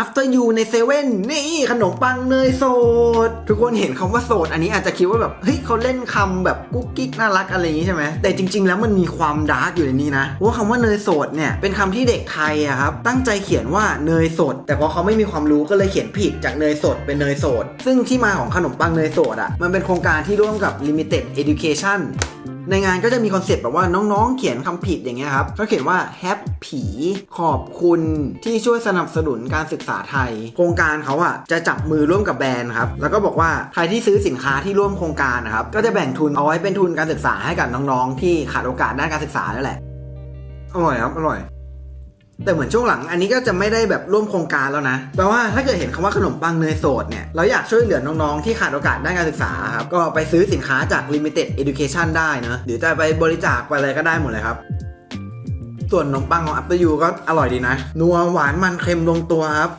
after you ในเซเว่นนี่ขนมปังเนยโสด ทุกคนเห็นคำว่าโสด อันนี้อาจจะคิดว่าแบบ เฮ้ยเขาเล่นคำแบบกุ๊กกิ๊กน่ารักอะไรอย่างนี้ใช่ไหมแต่จริง ๆ แล้วมันมีความดาร์กอยู่ในนี้นะว่าคำว่าเนยโสดเนี่ยเป็นคำที่เด็กไทยอะครับตั้งใจเขียนว่าเนยสด แต่พอเขาไม่มีความรู้ก็เลยเขียนผิดจากเนยสดเป็นเนยโสด ซึ่งที่มาของขนมปังเนยโสดอะมันเป็นโครงการที่ร่วมกับ Limited Education ในงานก็จะมีคอนเซปต์แบบว่าน้องๆ เขียนคำผิดอย่างเงี้ยครับเขาเขียนว่าแฮปผีขอบคุณที่ช่วยสนับสนุนการศึกษาไทย โครงการเขาอะจะจับมือร่วมกับแบรนด์ครับ แล้วก็บอกว่าใครที่ซื้อสินค้าที่ร่วมโครงการนะครับ ก็จะแบ่งทุนเอาไว้เป็นทุนการศึกษาให้กับน้องๆ ที่ขาดโอกาสด้านการศึกษานั่นแหละ อร่อยครับ อร่อย แต่เหมือนช่วงหลังอันนี้ก็จะไม่ได้แบบร่วมโครงการแล้วนะแปลว่าถ้าเกิดเห็นคำว่าขนมปังเนยสดเนี่ยเราอยากช่วยเหลือน้องๆ ที่ขาดโอกาสด้านการศึกษาครับก็ไปซื้อสินค้าจาก Limited Education ได้นะหรือจะไปบริจาคไปอะไรก็ได้หมดเลยครับส่วนขนมปังของอัปเปอร์ยูก็อร่อยดีนะ นัวหวานมันเค็มลงตัวครับ